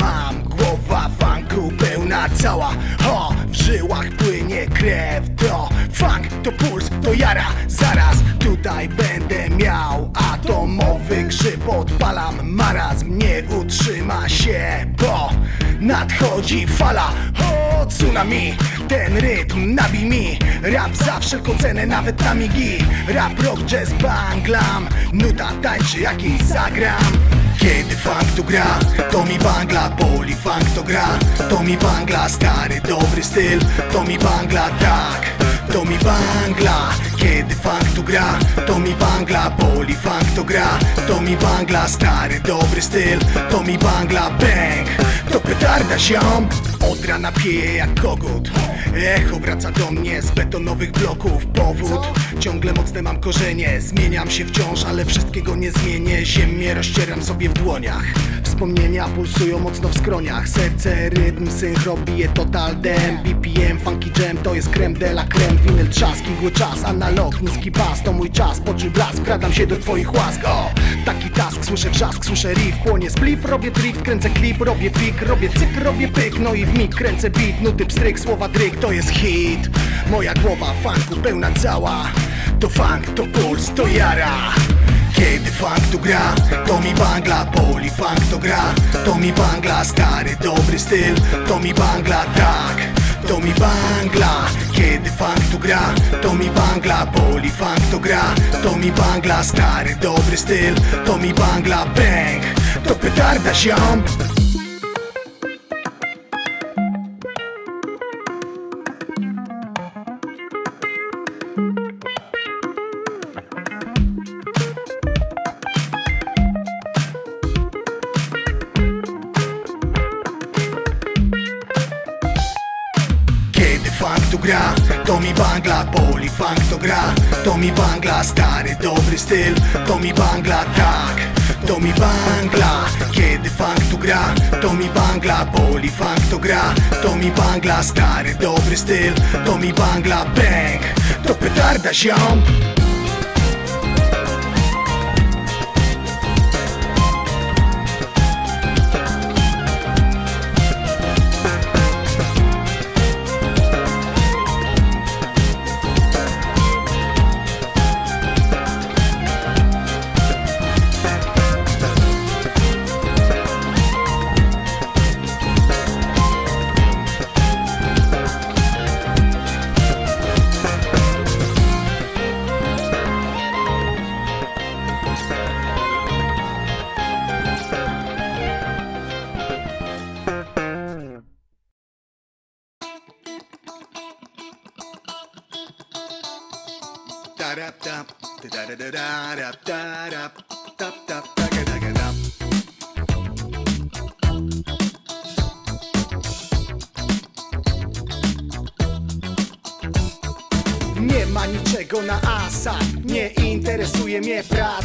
mam Głowa funku pełna cała. Ho, w żyłach płynie krew. To funk, to puls, to jara. Zaraz tutaj będę miał Atomowy grzyb. Odpalam Marazm nie utrzyma się Bo nadchodzi fala. O, tsunami Ten rytm nabij mi. Rap za wszelką cenę, nawet na migi. Rap, rock, jazz, banglam. Nuta tańczy, jakiś zagram kiedy funk tu gra, to mi bangla Boli funk to gra, to mi bangla Stary dobry styl, to mi bangla Tak, to mi bangla Kiedy funk tu gra, to mi bangla Boli funk to gra, to mi bangla Stary dobry styl, to mi bangla Bang, to petarda ziom. Od rana jak kogut. Echo wraca do mnie z betonowych bloków. Powód, ciągle mocne mam korzenie. Zmieniam się wciąż, ale wszystkiego nie zmienię. Ziemię rozcieram sobie w dłoniach Wspomnienia pulsują mocno w skroniach. Serce, rytm, synchro bije total dem. BPM, funky jam, to jest creme de la creme. Winyl trzask, igły czas, analog, niski bas To mój czas, poczy blask, wkradam się do twoich łask. O, taki task, słyszę wrzask, słyszę riff. Płonie spliff, robię drift, kręcę klip, robię fik Robię cyk, robię pyk, no i w mig kręcę beat Nuty, pstryk, słowa dryk, to jest hit. Moja głowa funku pełna cała. To funk, to puls, to jara kiedy funk tu gra, to mi bangla Boli funk to gra, to mi bangla Stary dobry styl, to mi bangla Tak, to mi bangla. Kiedy funk tu gra, to mi bangla Boli funk to gra, to mi bangla Stary dobry styl, to mi bangla Bang, to petarda ziom tu gra, to mi bangla Boli funk to gra, to mi bangla Stary dobry styl, to mi bangla Tak, to mi bangla Kiedy funk tu gra, to mi bangla Boli funk to gra, to mi bangla Stary dobry styl, to mi bangla Bang, to petarda ziom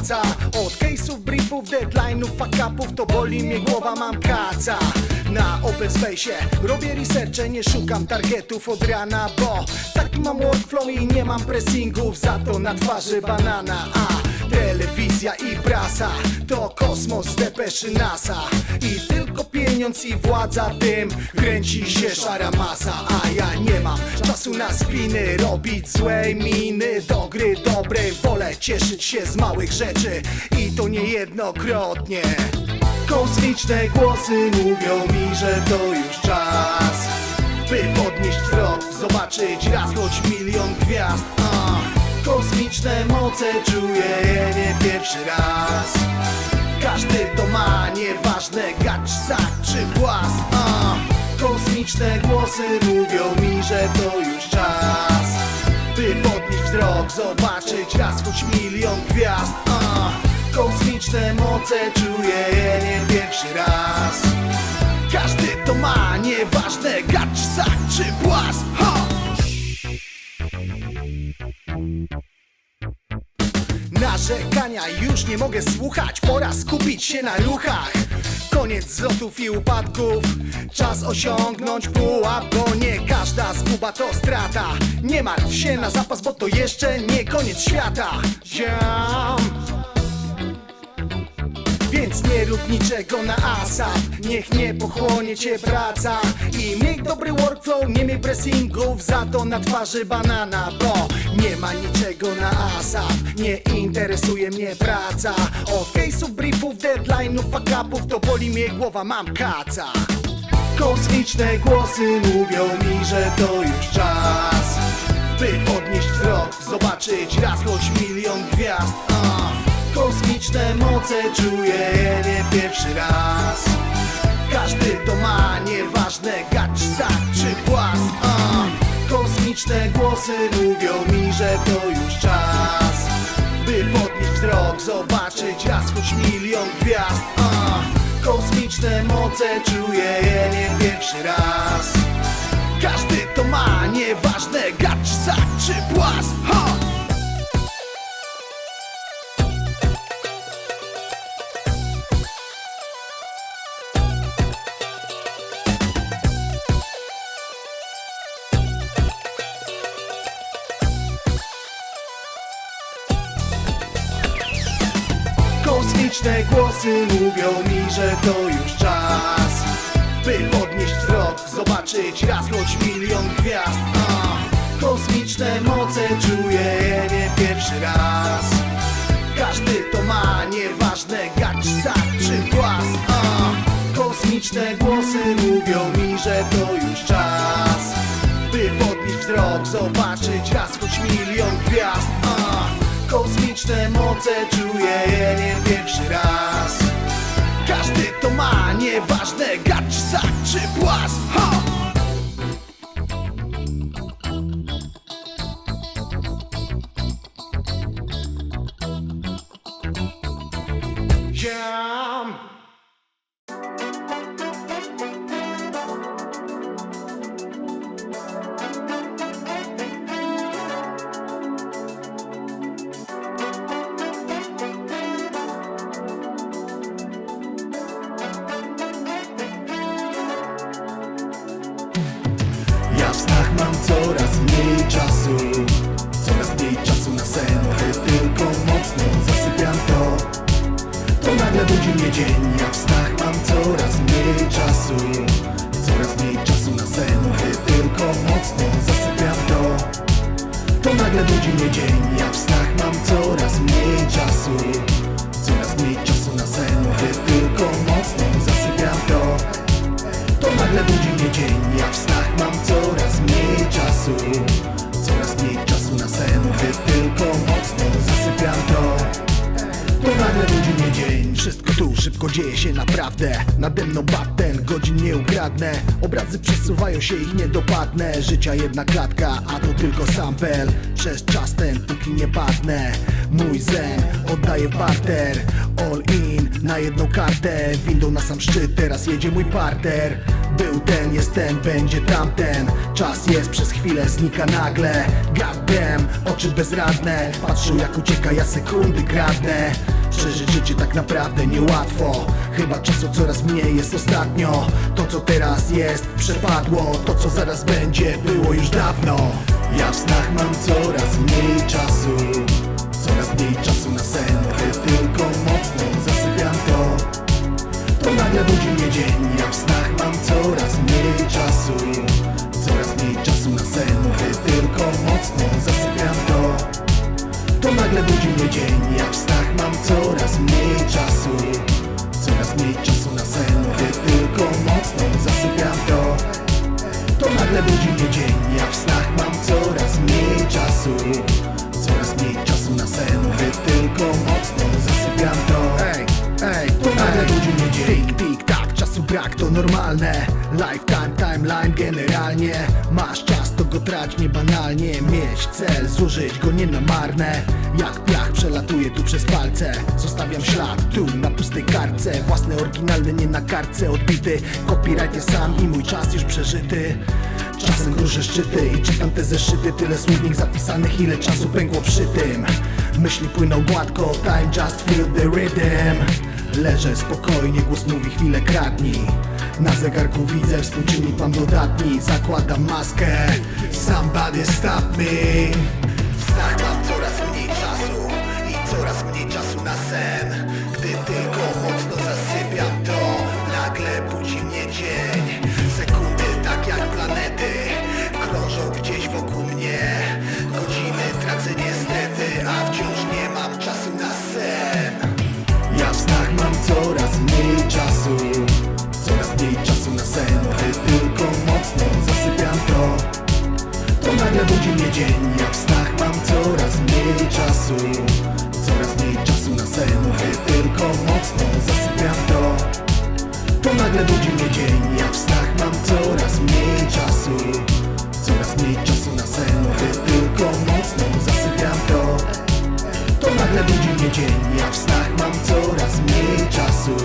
praca. Od case'ów, briefów, deadline'ów, fuck upów To boli mnie głowa, mam kaca. Na open space'ie robię researche Nie szukam targetów od rana, bo Taki mam workflow i nie mam pressingów Za to na twarzy banana, a Telewizja i prasa To kosmos depeszy NASA. I pieniądz i władza tym. Kręci się szara masa A ja nie mam czasu na spiny. Robić złej miny Do gry dobrej. Wolę cieszyć się z małych rzeczy I to niejednokrotnie. Kosmiczne głosy mówią mi, że to już czas By podnieść wzrok, zobaczyć raz choć milion gwiazd. A. Kosmiczne moce czuję je nie pierwszy raz Każdy to ma, nieważne gacz, sak czy głaz a. Kosmiczne głosy mówią mi, że to już czas By podnieść wzrok, zobaczyć raz choć milion gwiazd a. Kosmiczne moce czuję je nie pierwszy raz Każdy to ma, nieważne gacz, sak czy głaz ha! Narzekania już nie mogę słuchać. Pora skupić się na ruchach. Koniec zlotów i upadków. Czas osiągnąć pułap Bo nie każda zguba to strata. Nie martw się na zapas, bo to jeszcze nie koniec świata. Ziom. Więc nie rób niczego na asap Niech nie pochłonie cię praca. I miej dobry workflow, nie miej pressingów Za to na twarzy banana Bo nie ma niczego na asap Nie interesuje mnie praca. Od case'ów, briefów, deadline'ów, fuck-upów To boli mnie głowa, mam kaca. Kosmiczne głosy mówią mi, że to już czas By podnieść wzrok, zobaczyć raz choć milion gwiazd. A. Kosmiczne moce czuję nie pierwszy raz. Każdy to ma, nieważne gacz, sak czy płas. A. Kosmiczne głosy mówią mi, że to już czas By podnieść wzrok, zobaczyć raz choć milion gwiazd a. Kosmiczne moce czuję je nie pierwszy raz Każdy to ma, nieważne gacz, sak czy płas ha! Głosy mówią mi, że to już czas By podnieść wzrok, zobaczyć raz choć milion gwiazd a. Kosmiczne moce czuję nie pierwszy raz Każdy to ma, nieważne gacz, sak czy głaz a. Kosmiczne głosy mówią mi, że to już czas By podnieść wzrok, zobaczyć raz choć milion gwiazd a. Kosmiczne moce czuję je nie pierwszy raz Każdy to ma, nieważne gacz, sak czy płas ha! Jam. Czasu. Coraz mniej czasu na sen Gdy tylko mocno zasypiam to. To nagle budzi mnie dzień Ja w snach mam coraz mniej czasu. Coraz mniej czasu na sen Gdy tylko mocno zasypiam to. To nagle budzi mnie dzień Ja w snach mam coraz mniej czasu. Coraz mniej czasu na sen Gdy tylko mocno zasypiam dzieje się naprawdę. Nade mną baten, godzin nie ukradnę Obrazy przesuwają się, ich nie dopadnę. Życia jedna klatka, a to tylko sample Przez czas ten, póki nie padnę. Mój zen oddaję barter All in na jedną kartę. Windą na sam szczyt, teraz jedzie mój parter. Był ten, jest ten, będzie tamten. Czas jest, przez chwilę znika nagle. Goddamn, oczy bezradne. Patrzą jak ucieka, ja sekundy kradnę Przeżyć życie tak naprawdę niełatwo. Chyba czasu coraz mniej jest ostatnio. To co teraz jest przepadło. To co zaraz będzie było już dawno. Ja w snach mam coraz mniej czasu. Coraz mniej czasu na sen Gdy tylko mocno zasypiam to. To nagle budzi mnie dzień. Ja w snach mam coraz mniej czasu. Coraz mniej czasu na sen to nagle budzi mnie dzień. Ja w snach mam coraz mniej czasu. Coraz mniej czasu na sen Gdy tylko mocno zasypiam to. To nagle budzi mnie dzień. Ja w snach mam coraz mniej czasu. Coraz mniej czasu na sen Gdy tylko mocno zasypiam to. Ej, ej, to nagle budzi mnie dzień. Tik, tik, tak, czasu brak to normalne. Lifetime, timeline generalnie Masz czas go trać niebanalnie Mieć cel, zużyć go nie na marne Jak piach przelatuje tu przez palce. Zostawiam ślad tu na pustej kartce. Własny, oryginalny, nie na kartce odbity. Copyright jest sam i mój czas już przeżyty. Czasem gruże szczyty i czytam te zeszyty. Tyle słównik zapisanych, ile czasu pękło przy tym. Myśli płyną gładko, time just feel the rhythm Leżę spokojnie, głos mówi chwilę kradnij. Na zegarku widzę współczynnik mam dodatni. Zakładam maskę Somebody stop me W dzień Jak w snach mam coraz mniej czasu. Coraz mniej czasu na sen Gdy tylko mocno zasypiam to. To nagle budzi mnie dzień Jak w snach mam coraz mniej czasu. Coraz mniej czasu na sen Gdy tylko mocno zasypiam to. To nagle budzi mnie dzień Jak w snach mam coraz mniej czasu.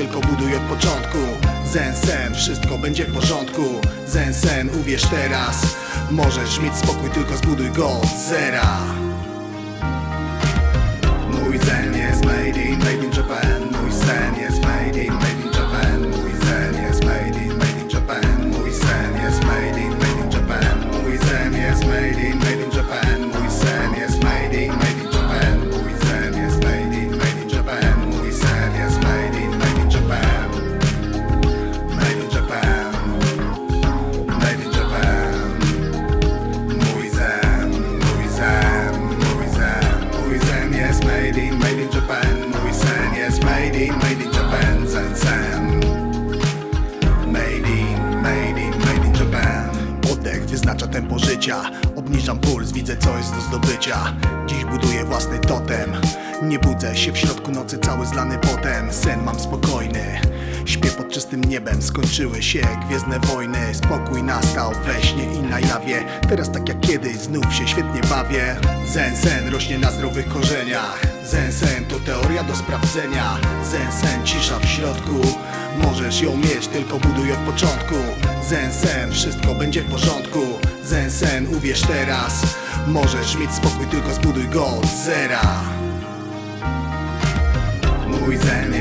tylko buduj od początku. Zensen, wszystko będzie w porządku. Zensen, uwierz teraz. Możesz mieć spokój, tylko zbuduj go od zera. Mój zen jest made in made in Japan, Zen Zen Made in, made in, made in Japan. Oddech wyznacza tempo życia. Obniżam puls, widzę co jest do zdobycia. Dziś buduję własny totem. Nie budzę się w środku nocy cały zlany potem. Sen mam spokojny. Śpię pod czystym niebem, skończyły się gwiezdne wojny. Spokój nastał we śnie i na jawie. Teraz tak jak kiedyś, znów się świetnie bawię. Zen, zen rośnie na zdrowych korzeniach. Zensen to teoria do sprawdzenia. Zensen cisza w środku. Możesz ją mieć, tylko buduj od początku. Zensen, wszystko będzie w porządku. Zensen, uwierz teraz. Możesz mieć spokój, tylko zbuduj go od zera. Mój zen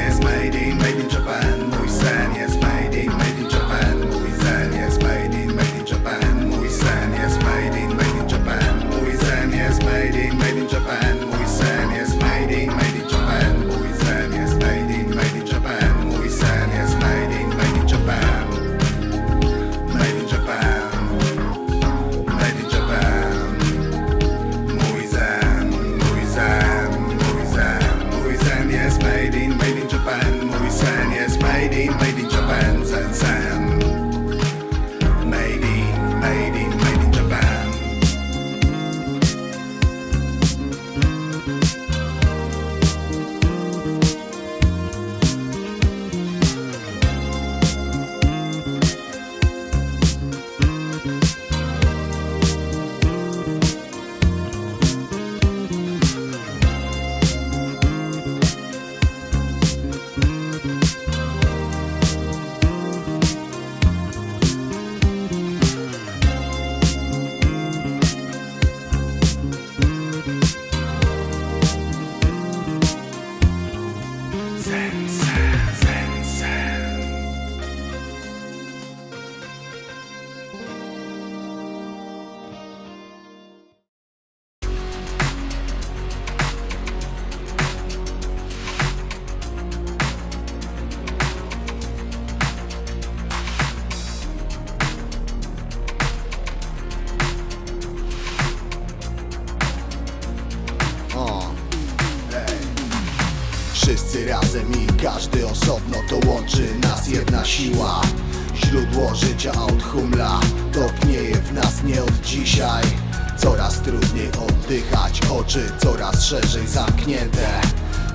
Oczy coraz szerzej zamknięte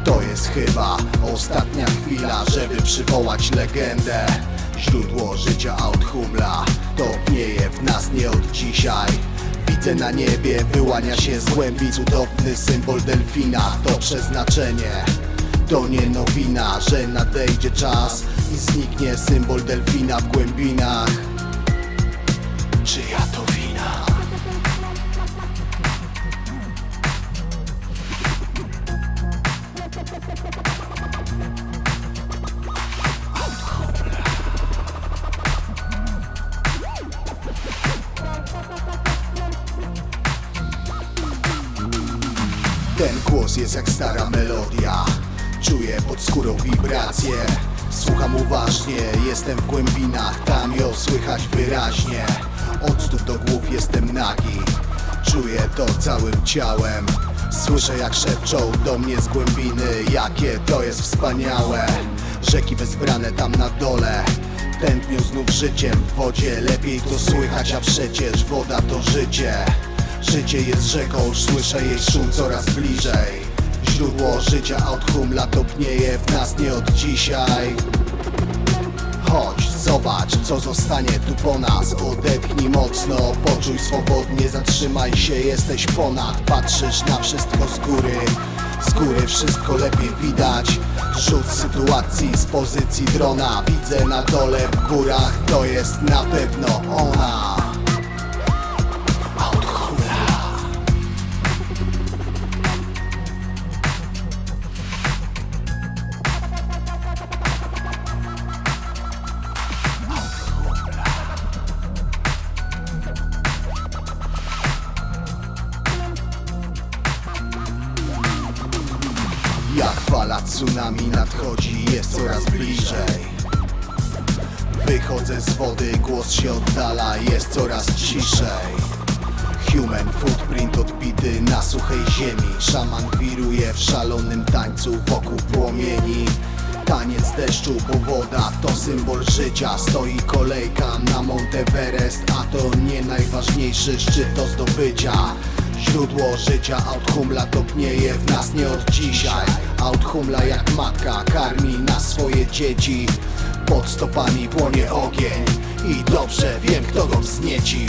To jest chyba ostatnia chwila Żeby przywołać legendę Źródło życia od humla Topnieje w nas nie od dzisiaj Widzę na niebie, wyłania się z głębi Cudowny symbol delfina To przeznaczenie to nie nowina, że nadejdzie czas i zniknie symbol delfina w głębinach. Czyja to wina? Pod skórą wibracje. Słucham uważnie, jestem w głębinach Tam ją słychać wyraźnie. Od stóp do głów jestem nagi Czuję to całym ciałem. Słyszę jak szepczą do mnie z głębiny Jakie to jest wspaniałe. Rzeki wezbrane tam na dole Tętnią znów życiem w wodzie. Lepiej to słychać, a przecież woda to życie. Życie jest rzeką, słyszę jej szum coraz bliżej Źródło życia od humla topnieje w nas nie od dzisiaj. Chodź, zobacz, co zostanie tu po nas. Odetchnij mocno, poczuj swobodnie Zatrzymaj się, jesteś ponad. Patrzysz na wszystko z góry. Z góry wszystko lepiej widać. Rzut sytuacji z pozycji drona. Widzę na dole w górach To jest na pewno ona wody, głos się oddala, jest coraz ciszej. Human footprint odbity na suchej ziemi. Szaman wiruje w szalonym tańcu wokół płomieni. Taniec deszczu, bo woda to symbol życia. Stoi kolejka na Monteverest A to nie najważniejszy szczyt do zdobycia. Źródło życia Authumla topnieje w nas nie od dzisiaj. Authumla jak matka karmi na swoje dzieci Pod stopami płonie ogień I dobrze wiem kto go wzniecił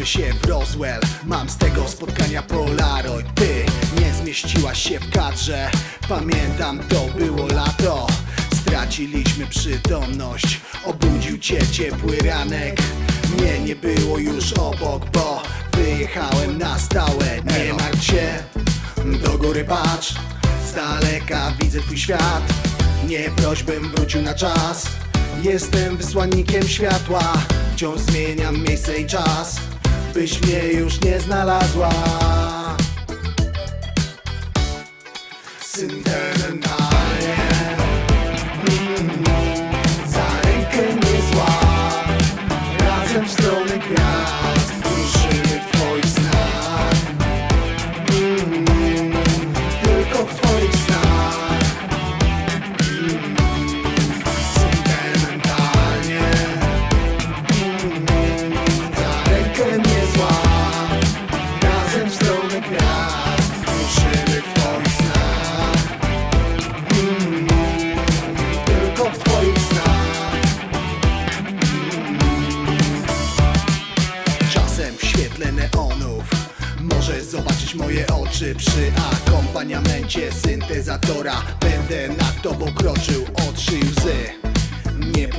Widzieliśmy się w Roswell. Mam z tego spotkania Polaroid. Ty nie zmieściłaś się w kadrze. Pamiętam to było lato. Straciliśmy przytomność. Obudził cię ciepły ranek. Mnie nie było już obok, bo Wyjechałem na stałe. Nie martw się. Do góry patrz. Z daleka widzę twój świat. Nie proś bym wrócił na czas. Jestem wysłannikiem światła. Wciąż zmieniam miejsce i czas Byś mnie już nie znalazła. Sentymentalnie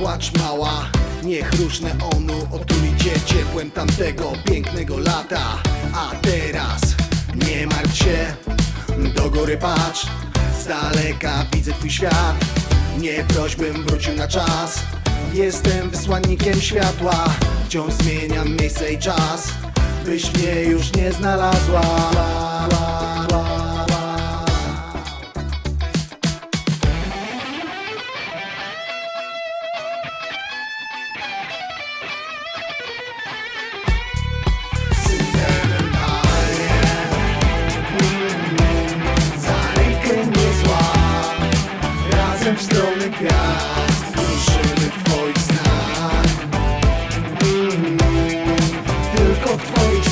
płacz mała, niech różne onu otuli cię ciepłem tamtego pięknego lata. A teraz nie martw się, do góry patrz. Z daleka widzę twój świat. Nie proś bym wrócił na czas. Jestem wysłannikiem światła. Wciąż zmieniam miejsce i czas Byś mnie już nie znalazła razem w stronę gwiazd Ruszymy twoich znak mhm. Tylko w twoich